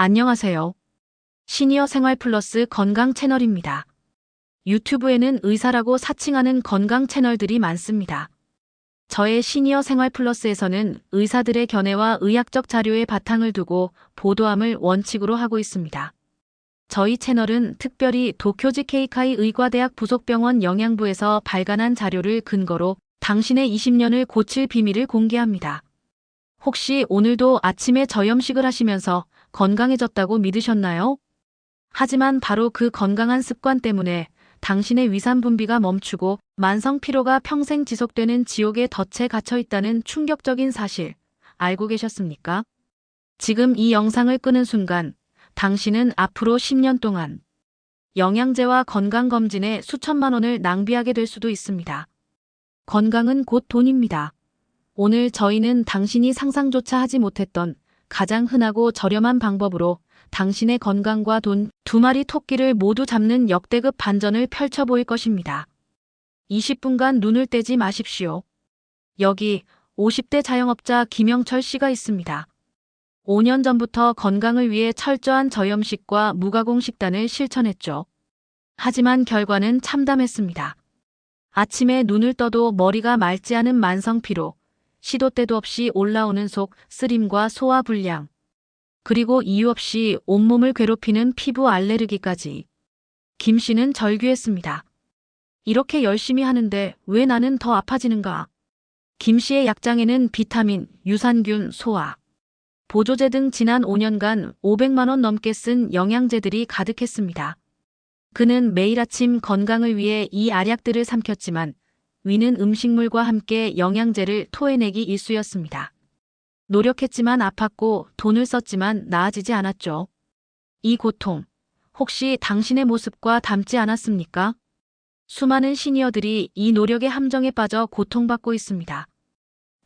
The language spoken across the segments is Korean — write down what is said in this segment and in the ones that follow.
안녕하세요. 시니어 생활 플러스 건강 채널입니다. 유튜브에는 의사라고 사칭하는 건강 채널들이 많습니다. 저의 시니어 생활 플러스에서는 의사들의 견해와 의학적 자료에 바탕을 두고 보도함을 원칙으로 하고 있습니다. 저희 채널은 특별히 도쿄지 케이카이 의과대학 부속병원 영양부에서 발간한 자료를 근거로 당신의 20년을 고칠 비밀을 공개합니다. 혹시 오늘도 아침에 저염식을 하시면서 건강해졌다고 믿으셨나요? 하지만 바로 그 건강한 습관 때문에 당신의 위산 분비가 멈추고 만성 피로가 평생 지속되는 지옥의 덫에 갇혀 있다는 충격적인 사실 알고 계셨습니까? 지금 이 영상을 끄는 순간 당신은 앞으로 10년 동안 영양제와 건강검진에 수천만 원을 낭비하게 될 수도 있습니다. 건강은 곧 돈입니다. 오늘 저희는 당신이 상상조차 하지 못했던 가장 흔하고 저렴한 방법으로 당신의 건강과 돈 두 마리 토끼를 모두 잡는 역대급 반전을 펼쳐 보일 것입니다. 20분간 눈을 떼지 마십시오. 여기 50대 자영업자 김영철 씨가 있습니다. 5년 전부터 건강을 위해 철저한 저염식과 무가공 식단을 실천했죠. 하지만 결과는 참담했습니다. 아침에 눈을 떠도 머리가 맑지 않은 만성 피로, 시도 때도 없이 올라오는 속 쓰림과 소화 불량, 그리고 이유 없이 온몸을 괴롭히는 피부 알레르기까지. 김 씨는 절규했습니다. 이렇게 열심히 하는데 왜 나는 더 아파지는가? 김 씨의 약장에는 비타민, 유산균, 소화, 보조제 등 지난 5년간 500만 원 넘게 쓴 영양제들이 가득했습니다. 그는 매일 아침 건강을 위해 이 알약들을 삼켰지만 위는 음식물과 함께 영양제를 토해내기 일쑤였습니다. 노력했지만 아팠고 돈을 썼지만 나아지지 않았죠. 이 고통, 혹시 당신의 모습과 닮지 않았습니까? 수많은 시니어들이 이 노력의 함정에 빠져 고통받고 있습니다.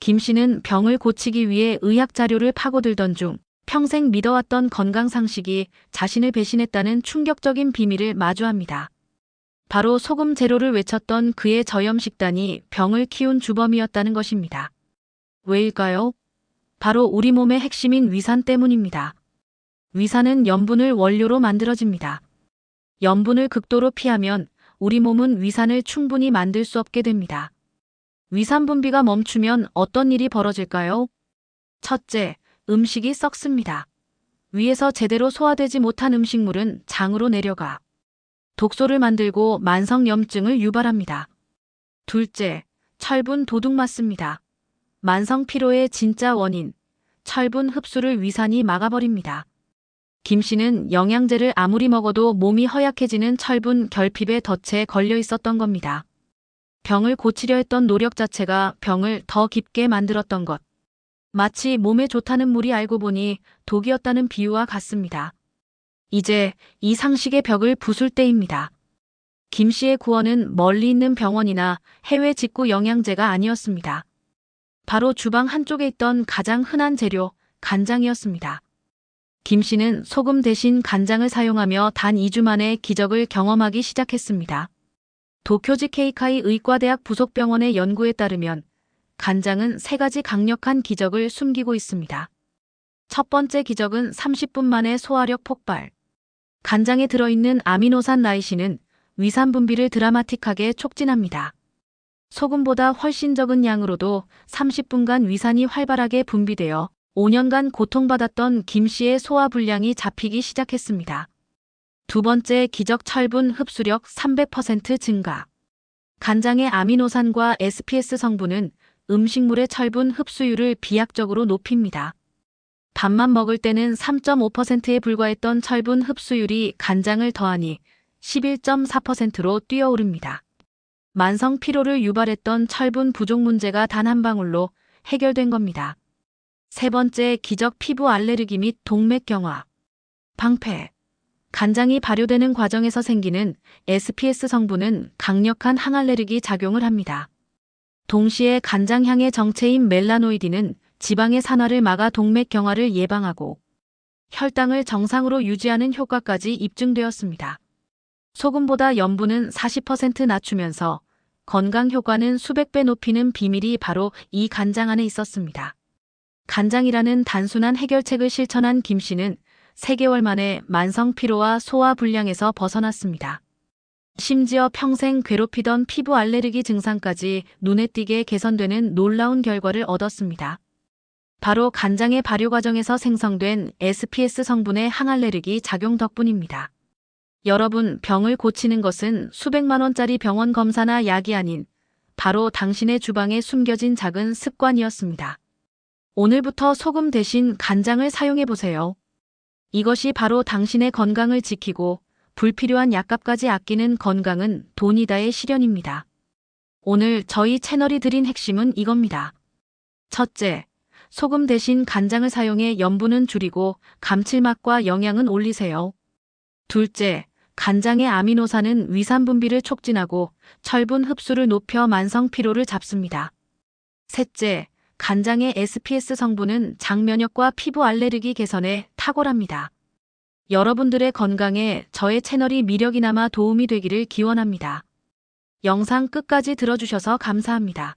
김 씨는 병을 고치기 위해 의학 자료를 파고들던 중 평생 믿어왔던 건강 상식이 자신을 배신했다는 충격적인 비밀을 마주합니다. 바로 소금 제로를 외쳤던 그의 저염 식단이 병을 키운 주범이었다는 것입니다. 왜일까요? 바로 우리 몸의 핵심인 위산 때문입니다. 위산은 염분을 원료로 만들어집니다. 염분을 극도로 피하면 우리 몸은 위산을 충분히 만들 수 없게 됩니다. 위산 분비가 멈추면 어떤 일이 벌어질까요? 첫째, 음식이 썩습니다. 위에서 제대로 소화되지 못한 음식물은 장으로 내려가 독소를 만들고 만성염증을 유발합니다. 둘째, 철분 도둑 맞습니다. 만성 피로의 진짜 원인, 철분 흡수를 위산이 막아버립니다. 김 씨는 영양제를 아무리 먹어도 몸이 허약해지는 철분 결핍의 덫에 걸려 있었던 겁니다. 병을 고치려 했던 노력 자체가 병을 더 깊게 만들었던 것. 마치 몸에 좋다는 물이 알고 보니 독이었다는 비유와 같습니다. 이제 이 상식의 벽을 부술 때입니다. 김 씨의 구원은 멀리 있는 병원이나 해외 직구 영양제가 아니었습니다. 바로 주방 한쪽에 있던 가장 흔한 재료, 간장이었습니다. 김 씨는 소금 대신 간장을 사용하며 단 2주 만에 기적을 경험하기 시작했습니다. 도쿄지 케이카이 의과대학 부속병원의 연구에 따르면 간장은 세 가지 강력한 기적을 숨기고 있습니다. 첫 번째 기적은 30분 만에 소화력 폭발. 간장에 들어있는 아미노산 라이신은 위산 분비를 드라마틱하게 촉진합니다. 소금보다 훨씬 적은 양으로도 30분간 위산이 활발하게 분비되어 5년간 고통받았던 김 씨의 소화 불량이 잡히기 시작했습니다. 두 번째 기적 철분 흡수력 300% 증가. 간장의 아미노산과 SPS 성분은 음식물의 철분 흡수율을 비약적으로 높입니다. 밥만 먹을 때는 3.5%에 불과했던 철분 흡수율이 간장을 더하니 11.4%로 뛰어오릅니다. 만성 피로를 유발했던 철분 부족 문제가 단 한 방울로 해결된 겁니다. 세 번째 기적 피부 알레르기 및 동맥 경화. 방패. 간장이 발효되는 과정에서 생기는 SPS 성분은 강력한 항알레르기 작용을 합니다. 동시에 간장향의 정체인 멜라노이딘은 지방의 산화를 막아 동맥 경화를 예방하고 혈당을 정상으로 유지하는 효과까지 입증되었습니다. 소금보다 염분은 40% 낮추면서 건강 효과는 수백 배 높이는 비밀이 바로 이 간장 안에 있었습니다. 간장이라는 단순한 해결책을 실천한 김 씨는 3개월 만에 만성 피로와 소화 불량에서 벗어났습니다. 심지어 평생 괴롭히던 피부 알레르기 증상까지 눈에 띄게 개선되는 놀라운 결과를 얻었습니다. 바로 간장의 발효 과정에서 생성된 SPS 성분의 항알레르기 작용 덕분입니다. 여러분, 병을 고치는 것은 수백만 원짜리 병원 검사나 약이 아닌 바로 당신의 주방에 숨겨진 작은 습관이었습니다. 오늘부터 소금 대신 간장을 사용해 보세요. 이것이 바로 당신의 건강을 지키고 불필요한 약값까지 아끼는 건강은 돈이다의 실현입니다. 오늘 저희 채널이 드린 핵심은 이겁니다. 첫째, 소금 대신 간장을 사용해 염분은 줄이고 감칠맛과 영양은 올리세요. 둘째, 간장의 아미노산은 위산 분비를 촉진하고 철분 흡수를 높여 만성 피로를 잡습니다. 셋째, 간장의 SPS 성분은 장면역과 피부 알레르기 개선에 탁월합니다. 여러분들의 건강에 저의 채널이 미력이나마 도움이 되기를 기원합니다. 영상 끝까지 들어주셔서 감사합니다.